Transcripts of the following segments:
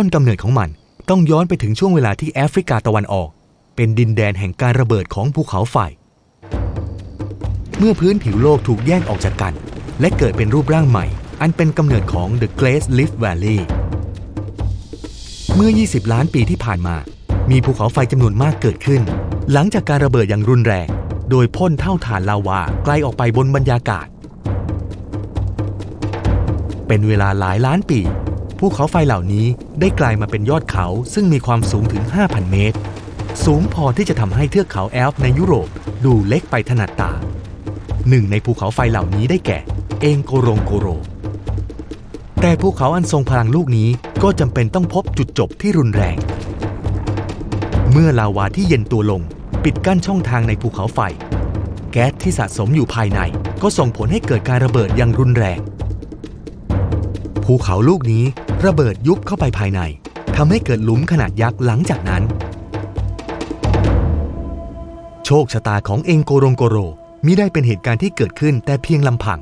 ต้นกำเนิดของมันต้องย้อนไปถึงช่วงเวลาที่แอฟริกาตะวันออก เป็นดินแดนแห่งการระเบิดของภูเขาไฟ เมื่อพื้นผิวโลกถูกแยกออกจากกัน และเกิดเป็นรูปร่างใหม่ อันเป็นกำเนิดของ The Great Rift Valley เมื่อ 20 ล้านปีที่ผ่านมา มีภูเขาไฟจำนวนมากเกิดขึ้น หลังจากการระเบิดอย่างรุนแรง โดยพ่นเท่าฐานลาวาไกลออกไปบนบรรยากาศ เป็นเวลาหลายล้านปี ภูเขาไฟเหล่านี้ได้กลายมาเป็นยอดเขาซึ่งมีความสูงถึง 5,000 เมตร สูงพอที่จะทำให้เทือกเขาแอลป์ในยุโรปดูเล็กไปถนัดตา หนึ่งในภูเขาไฟเหล่านี้ได้แก่ เองโกรงโกโร แต่ภูเขาอันทรงพลังลูกนี้ก็จำเป็นต้องพบจุดจบที่รุนแรง เมื่อลาวาที่เย็นตัวลง ปิดกั้นช่องทางในภูเขาไฟ แก๊สที่สะสมอยู่ภายใน ก็ส่งผลให้เกิดการระเบิดอย่างรุนแรงภูเขาลูกนี้ ระเบิดยุบเข้าไปภายในทำให้เกิดหลุมขนาดยักษ์หลังจากนั้น โชคชะตาของเองโกรงโกโรมิได้เป็นเหตุการณ์ที่เกิดขึ้นแต่เพียงลำพัง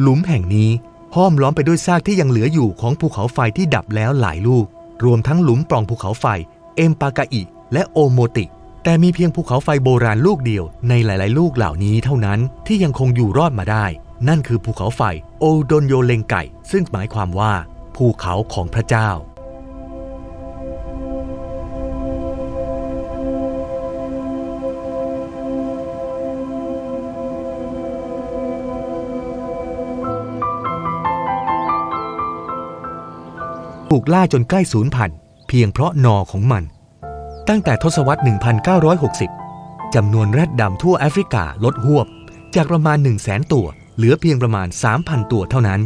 หลุมแห่งนี้ห้อมล้อมไปด้วยซากที่ยังเหลืออยู่ของภูเขาไฟที่ดับแล้วหลายลูก รวมทั้งหลุมปล่องภูเขาไฟ เอมปากาอิและโอโมติ แต่มีเพียงภูเขาไฟโบราณลูกเดียว ในหลาย ๆ ลูกเหล่านี้เท่านั้นที่ยังคงอยู่รอดมาได้ นั่นคือภูเขาไฟโอโดนโยเลงไก่ ซึ่งหมายความว่า ภูเขาของพระเจ้า ถูกล่าจนใกล้สูญพันธุ์เพียงเพราะนอของมัน ตั้งแต่ทศวรรษ 1960 จำนวนแรดดำทั่วแอฟริกาลดหวบ จากประมาณ 1 0 0 0 0แตัว เหลือเพียงประมาณ 3,000 ตัวเท่านั้น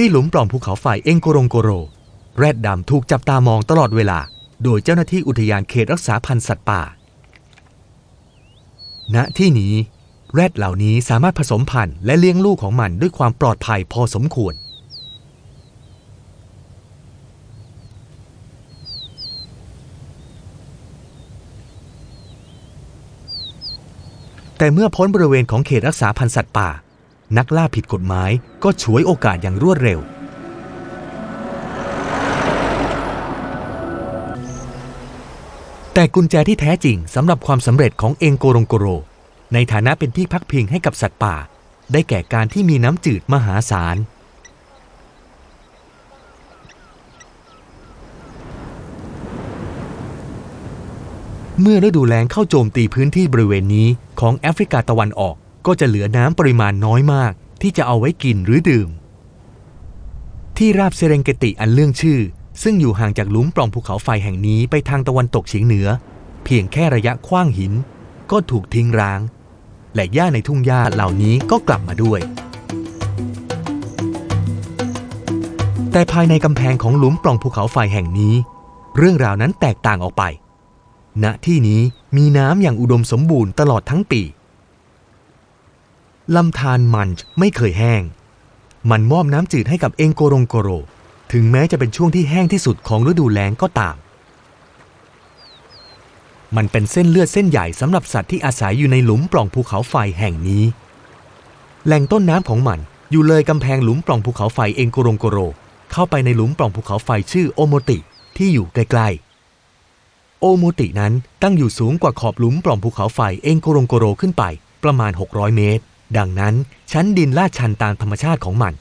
ที่หลุมปล่องภูเขาไฟเองโกรงโกโร แรดดำถูกจับตามองตลอดเวลา โดยเจ้าหน้าที่อุทยานเขตรักษาพันธุ์สัตว์ป่า ณที่นี้ แรดเหล่านี้สามารถผสมพันธุ์และเลี้ยงลูกของมันด้วยความปลอดภัยพอสมควร แต่เมื่อพ้นบริเวณของเขตรักษาพันธุ์สัตว์ป่า นักล่าผิดกฎหมายก็ฉวยโอกาสอย่างรวดเร็ว แต่กุญแจที่แท้จริงสำหรับความสำเร็จของเองโกรงโกโร ในฐานะเป็นที่พักพิงให้กับสัตว์ป่า ได้แก่การที่มีน้ำจืดมหาศาลเมื่อฤดูแล้งเข้าโจมตีพื้นที่บริเวณนี้ของแอฟริกาตะวันออก ก็จะเหลือน้ำปริมาณน้อยมากที่จะเอาไว้กินหรือดื่ม ที่ราบเซเรงเกติอันเรื่องชื่อ ซึ่งอยู่ห่างจากหลุมปล่องภูเขาไฟแห่งนี้ไปทางตะวันตกเฉียงเหนือ เพียงแค่ระยะคว้างหิน ก็ถูกทิ้งร้าง และหญ้าในทุ่งหญ้าเหล่านี้ก็กลับมาด้วย แต่ภายในกำแพงของหลุมปล่องภูเขาไฟแห่งนี้ เรื่องราวนั้นแตกต่างออกไป ณที่นี้มีน้ำอย่างอุดมสมบูรณ์ตลอดทั้งปี ลำธารมันไม่เคยแห้ง มันมอบน้ำจืดให้กับเองโกรงโกโร ถึงแม้จะเป็นช่วงที่แห้งที่สุดของฤดูแล้งก็ตาม มันเป็นเส้นเลือดเส้นใหญ่สำหรับสัตว์ที่อาศัยอยู่ในหลุมปล่องภูเขาไฟแห่งนี้ แหล่งต้นน้ำของมันอยู่เลยกำแพงหลุมปล่องภูเขาไฟเองโกรงโกโร เข้าไปในหลุมปล่องภูเขาไฟชื่อโอโมติที่อยู่ใกล้ๆ โอโมตินั้นตั้งอยู่สูงกว่าขอบหลุมปล่องภูเขาไฟเองโกรงโกโรขึ้นไปประมาณ 600 เมตร ดังนั้นชั้นดินลาดชันตามธรรมชาติของมัน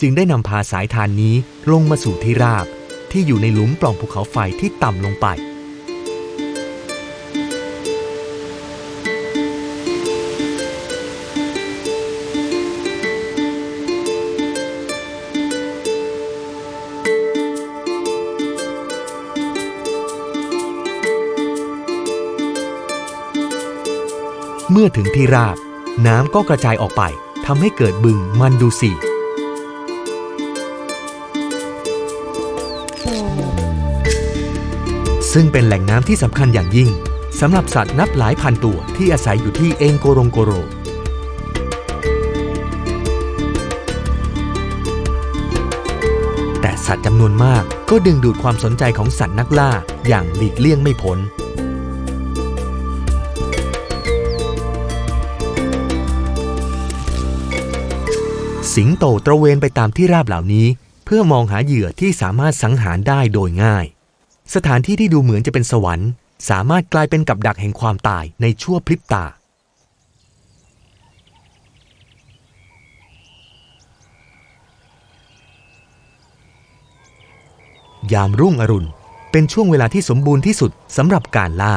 จึงได้นำพาสายทานนี้ลงมาสู่ที่ราบ ที่อยู่ในหลุมปล่องภูเขาไฟที่ต่ำลงไป เมื่อถึงที่ราบ น้ำก็กระจายออกไปทำให้เกิดบึงมันดูซีซึ่งเป็นแหล่งน้ำที่สำคัญอย่างยิ่งสำหรับสัตว์นับหลายพันตัวที่อาศัยอยู่ที่เองโกรงโกโร แต่สัตว์จำนวนมากก็ดึงดูดความสนใจของสัตว์นักล่าอย่างหลีกเลี่ยงไม่พ้น สิงโตตระเวนไปตามที่ราบเหล่านี้ เพื่อมองหาเหยื่อที่สามารถสังหารได้โดยง่าย สถานที่ที่ดูเหมือนจะเป็นสวรรค์ สามารถกลายเป็นกับดักแห่งความตายในชั่วพริบตา ยามรุ่งอรุณเป็นช่วงเวลาที่สมบูรณ์ที่สุดสำหรับการล่า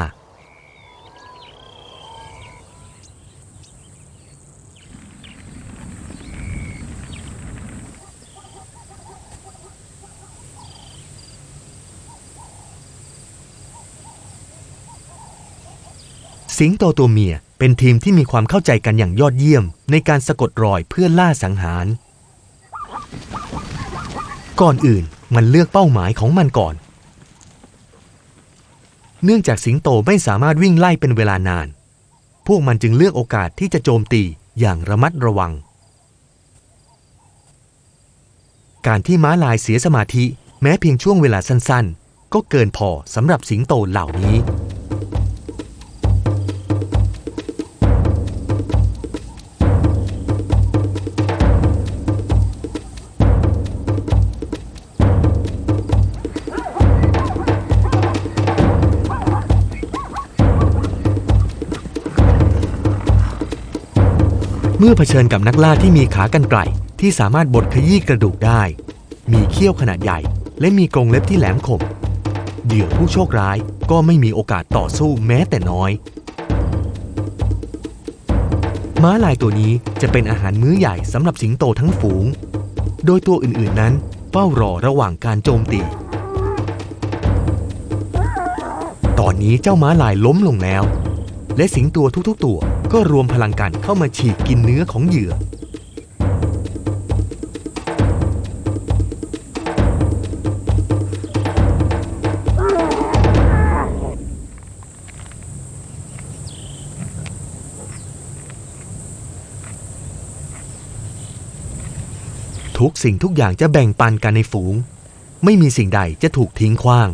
สิงโตตัวเมียเป็นทีมที่มีความเข้าใจกันอย่างยอดเยี่ยม ในการสะกดรอยเพื่อล่าสังหาร ก่อนอื่นมันเลือกเป้าหมายของมันก่อน เนื่องจากสิงโตไม่สามารถวิ่งไล่เป็นเวลานาน พวกมันจึงเลือกโอกาสที่จะโจมตีอย่างระมัดระวัง การที่ม้าลายเสียสมาธิแม้เพียงช่วงเวลาสั้นๆ ก็เกินพอสำหรับสิงโตเหล่านี้ เมื่อเผชิญกับนักล่าที่มีขากรรไกรที่สามารถบดขยี้กระดูกได้ มีเขี้ยวขนาดใหญ่ และมีกรงเล็บที่แหลมคมเหยื่อผู้โชคร้ายก็ไม่มีโอกาสต่อสู้แม้แต่น้อย ม้าลายตัวนี้จะเป็นอาหารมื้อใหญ่สำหรับสิงโตทั้งฝูง โดยตัวอื่นๆนั้นเฝ้ารอระหว่างการโจมตี ตอนนี้เจ้าม้าลายล้มลงแล้ว และสิงตัวทุกๆตัว ก็รวมพลังกันเข้ามาฉีกกินเนื้อของเหยื่อ ทุกสิ่งทุกอย่างจะแบ่งปันกันในฝูง ไม่มีสิ่งใดจะถูกทิ้งขว้าง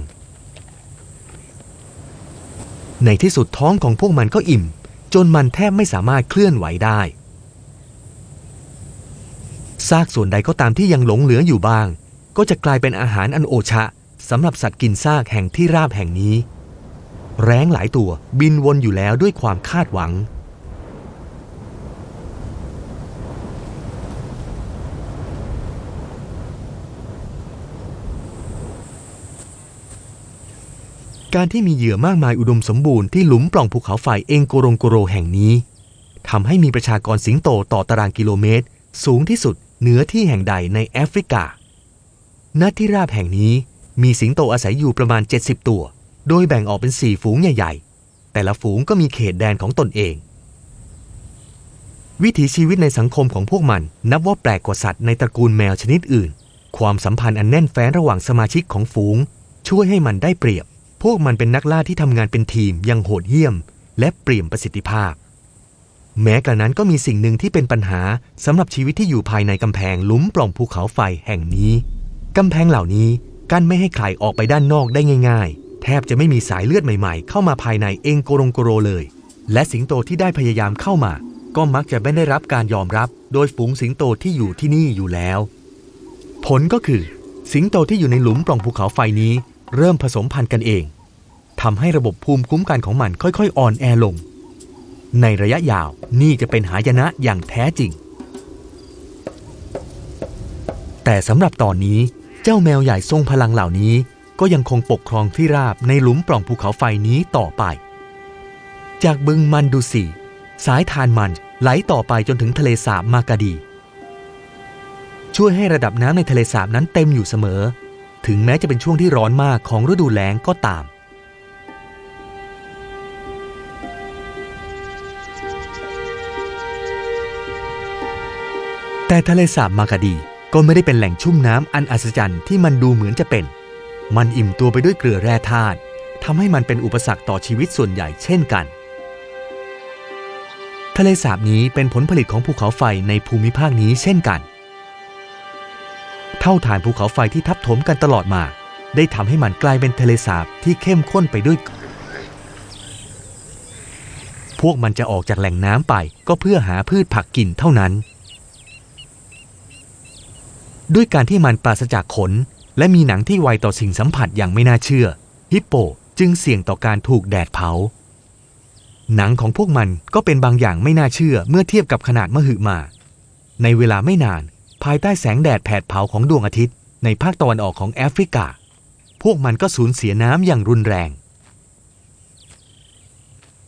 ในที่สุดท้องของพวกมันก็อิ่ม จนมันแทบไม่สามารถเคลื่อนไหวได้ซากส่วนใดก็ตามที่ยังหลงเหลืออยู่บ้าง ก็จะกลายเป็นอาหารอันโอชะสำหรับสัตว์กินซากแห่งที่ราบแห่งนี้ แร้งหลายตัวบินวนอยู่แล้วด้วยความคาดหวัง การที่มีเหยื่อมากมายอุดมสมบูรณ์ที่หลุมปล่องภูเขาไฟเองโกรงโกโรแห่งนี้ทำให้มีประชากรสิงโตต่อตารางกิโลเมตร สูงที่สุดเหนือที่แห่งใดในแอฟริกา ณ ที่ราบแห่งนี้มีสิงโตอาศัยอยู่ประมาณ 70 ตัว โดยแบ่งออกเป็น 4 ฝูงใหญ่ๆ แต่ละฝูงก็มีเขตแดนของตนเอง วิถีชีวิตในสังคมของพวกมันนับว่าแปลกกว่าสัตว์ในตระกูลแมวชนิดอื่น ความสัมพันธ์อันแน่นแฟ้นระหว่างสมาชิกของฝูง ช่วยให้มันได้เปรียบ พวกมันเป็นนักล่าที่ทำงานเป็นทีมยังโหดเยี่ยม และเปลี่ยมประสิทธิภาพ แม้กระนั้นก็มีสิ่งหนึ่งที่เป็นปัญหาสำหรับชีวิตที่อยู่ภายในกำแพงลุมปล่องภูเขาไฟแห่งนี้กำแพงเหล่านี้กั้นไม่ให้ใครออกไปด้านนอกได้ง่าย ๆ แทบจะไม่มีสายเลือดใหม่ๆ เข้ามาภายในเองโกรงโกโรเลย และสิงโตที่ได้พยายามเข้ามา ก็มักจะไม่ได้รับการยอมรับ โดยฝูงสิงโตที่อยู่ที่นี่อยู่แล้ว ผลก็คือ สิงโตที่อยู่ในหลุมปล่องภูเขาไฟนี้ เริ่มผสมพันธุ์กันเอง ทำให้ระบบภูมิคุ้มกันของมันค่อยๆ อ่อนแอลง ในระยะยาวนี่จะเป็นหายนะอย่างแท้จริง แต่สำหรับตอนนี้เจ้าแมวใหญ่ทรงพลังเหล่านี้ ก็ยังคงปกครองที่ราบในหลุมปล่องภูเขาไฟนี้ต่อไป จากบึงมันดูสีสายทานมันไหลต่อไปจนถึงทะเลสาบมากาดี ช่วยให้ระดับน้ำในทะเลสาบนั้นเต็มอยู่เสมอ ถึงแม้จะเป็นช่วงที่ร้อนมากของฤดูแล้งก็ตาม แต่ทะเลสาบมากาดีก็ไม่ได้เป็นแหล่งชุ่มน้ำอันอัศจรรย์ที่มันดูเหมือนจะเป็น มันอิ่มตัวไปด้วยเกลือแร่ธาตุทำให้มันเป็นอุปสรรคต่อชีวิตส่วนใหญ่เช่นกัน ทะเลสาบนี้เป็นผลผลิตของภูเขาไฟในภูมิภาคนี้เช่นกัน เท่าฐานภูเขาไฟที่ทับถมกันตลอดมา ได้ทำให้มันกลายเป็นทะเลสาบที่เข้มข้นไปด้วย พวกมันจะออกจากแหล่งน้ำไปก็เพื่อหาพืชผักกินเท่านั้น ด้วยการที่มันปราศจากขน และมีหนังที่ไวต่อสิ่งสัมผัสอย่างไม่น่าเชื่อ ฮิปโปจึงเสี่ยงต่อการถูกแดดเผา หนังของพวกมันก็เป็นบางอย่างไม่น่าเชื่อเมื่อเทียบกับขนาดมหึมา ในเวลาไม่นาน ภายใต้แสงแดดแผดเผาของดวงอาทิตย์ ในภาคตะวันออกของแอฟริกา พวกมันก็สูญเสียน้ำอย่างรุนแรง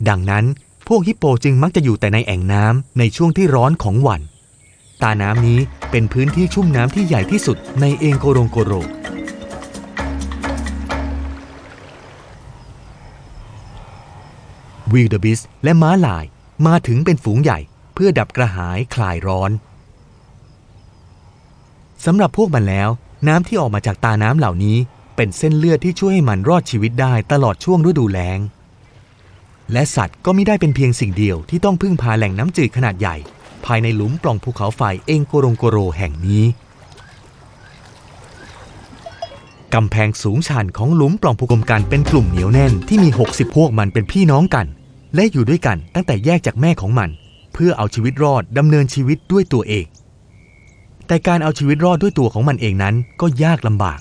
ดังนั้นพวกฮิปโปจึงมักจะอยู่แต่ในแอ่งน้ำในช่วงที่ร้อนของวัน ตาน้ำนี้เป็นพื้นที่ชุ่มน้ำที่ใหญ่ที่สุดในเองโกโรงโกโร วิลเดอร์บิสและม้าลายมาถึงเป็นฝูงใหญ่เพื่อดับกระหายคลายร้อนสำหรับพวกมันแล้ว น้ำที่ออกมาจากตาน้ำเหล่านี้ เป็นเส้นเลือดที่ช่วยให้มันรอดชีวิตได้ตลอดช่วงฤดูแล้ง และสัตว์ก็ไม่ได้เป็นเพียงสิ่งเดียวที่ต้องพึ่งพาแหล่งน้ำจืดขนาดใหญ่ ภายในหลุมปล่องภูเขาไฟเองโกรงโกโรแห่งนี้ กำแพงสูงชันของหลุมปล่องภูกรมกันเป็นกลุ่มเหนียวแน่นที่มี 60 พวกมันเป็นพี่น้องกัน และอยู่ด้วยกันตั้งแต่แยกจากแม่ของมัน เพื่อเอาชีวิตรอดดำเนินชีวิตด้วยตัวเอง แต่การเอาชีวิตรอดด้วยตัวของมันเองนั้นก็ยากลำบาก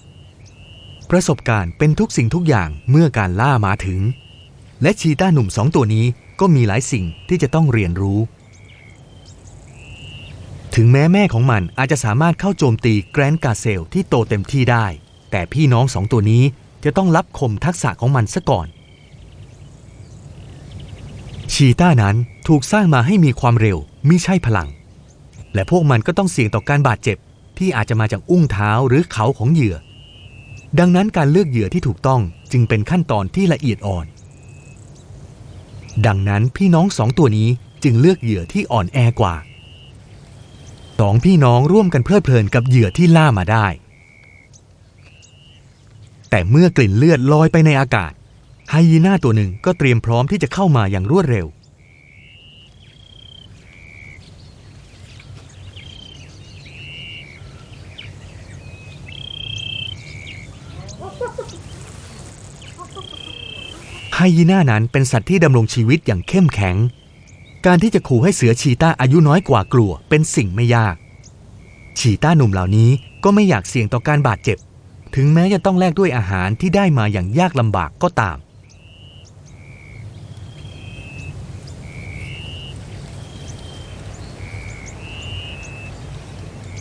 ประสบการณ์เป็นทุกสิ่งทุกอย่างเมื่อการล่ามาถึง และชีต้าหนุ่มสองตัวนี้ก็มีหลายสิ่งที่จะต้องเรียนรู้ ถึงแม้แม่ของมันอาจจะสามารถเข้าโจมตีแกรนกาเซลที่โตเต็มที่ได้ แต่พี่น้องสองตัวนี้จะต้องรับคมทักษะของมันซะก่อน ชีต้านั้นถูกสร้างมาให้มีความเร็วมิใช่พลัง และพวกมันก็ต้องเสี่ยงต่อการบาดเจ็บ ที่อาจจะมาจากอุ้งเท้าหรือเขาของเหยื่อ ดังนั้นการเลือกเหยื่อที่ถูกต้องจึงเป็นขั้นตอนที่ละเอียดอ่อน ดังนั้นพี่น้องสองตัวนี้จึงเลือกเหยื่อที่อ่อนแอกว่า สองพี่น้องร่วมกันเพลิดเพลินกับเหยื่อที่ล่ามาได้ แต่เมื่อกลิ่นเลือดลอยไปในอากาศ ไฮยีน่าตัวหนึ่งก็เตรียมพร้อมที่จะเข้ามาอย่างรวดเร็ว ไฮยีน่านั้นเป็นสัตว์ที่ดำรงชีวิตอย่างเข้มแข็ง การที่จะขู่ให้เสือชีต้าอายุน้อยกว่ากลัวเป็นสิ่งไม่ยาก ชีต้าหนุ่มเหล่านี้ก็ไม่อยากเสี่ยงต่อการบาดเจ็บ ถึงแม้จะต้องแลกด้วยอาหารที่ได้มาอย่างยากลำบากก็ตาม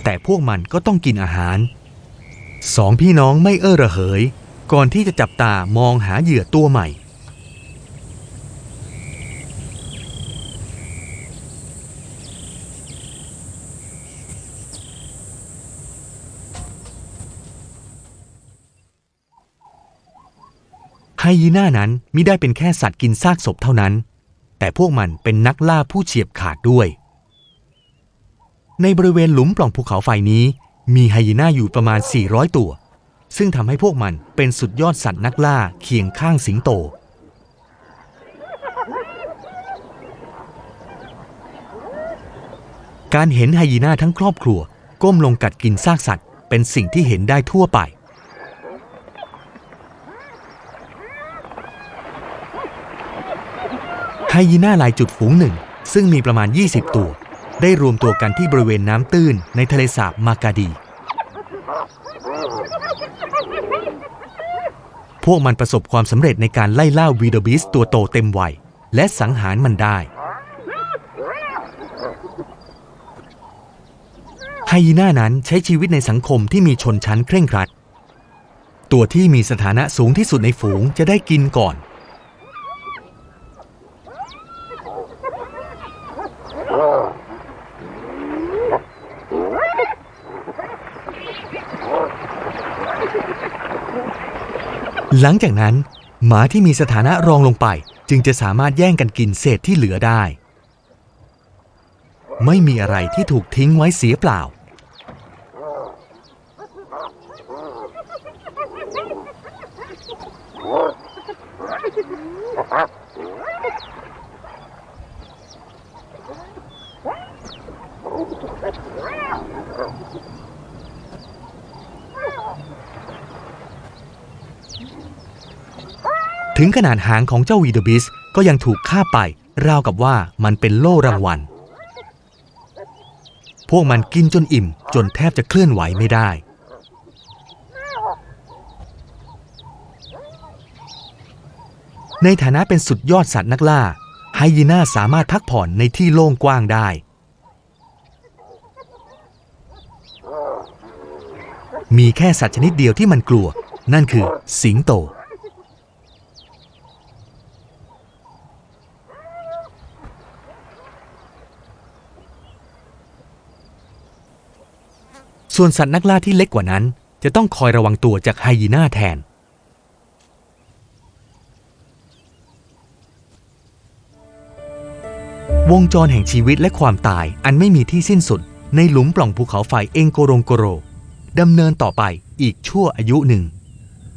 แต่พวกมันก็ต้องกินอาหาร สองพี่น้องไม่เอ้อระเหย ก่อนที่จะจับตามองหาเหยื่อตัวใหม่ ยีน่านั้นมิได้เป็นแค่สัตว์กินซากศพเท่านั้น แต่พวกมันเป็นนักล่าผู้เฉียบขาดด้วย ในบริเวณหลุมปล่องภูเขาไฟนี้ มีไฮยีน่าอยู่ประมาณ 400 ตัว ซึ่งทำให้พวกมันเป็นสุดยอดสัตว์นักล่าเคียงข้างสิงโตการเห็นไฮยีน่าทั้งครอบครัว ก้มลงกัดกินซากสัตว์ เป็นสิ่งที่เห็นได้ทั่วไป ไฮ ยีน่าลายจุดฝูงหนึ่ง ซึ่งมีประมาณ 20 ตัว ได้รวมตัวกันที่บริเวณน้ำตื้นในทะเลสาบมากาดี พวกมันประสบความสำเร็จในการไล่ล่าวีโดบิสตัวโตเต็มวัยและสังหารมันได้ไฮยีน่านั้นใช้ชีวิตในสังคมที่มีชนชั้นเคร่งครัด ตัวที่มีสถานะสูงที่สุดในฝูงจะได้กินก่อน หลังจากนั้น หมาที่มีสถานะรองลงไป จึงจะสามารถแย่งกันกินเศษที่เหลือได้ ไม่มีอะไรที่ถูกทิ้งไว้เสียเปล่า ถึงขนาดหางของเจ้าวีเดอบิสก็ยังถูกฆ่าไป ราวกับว่ามันเป็นโล่รางวัล พวกมันกินจนอิ่ม จนแทบจะเคลื่อนไหวไม่ได้ ในฐานะเป็นสุดยอดสัตว์นักล่า ไฮยีน่าสามารถพักผ่อนในที่โล่งกว้างได้ มีแค่สัตว์ชนิดเดียวที่มันกลัว นั่นคือสิงโต ส่วนสัตว์นักล่าที่เล็กกว่านั้น จะต้องคอยระวังตัวจากไฮยีน่าแทน วงจรแห่งชีวิตและความตายอันไม่มีที่สิ้นสุด ในหลุมปล่องภูเขาไฟเองโกรงโกโรดำเนินต่อไปอีกชั่วอายุหนึ่ง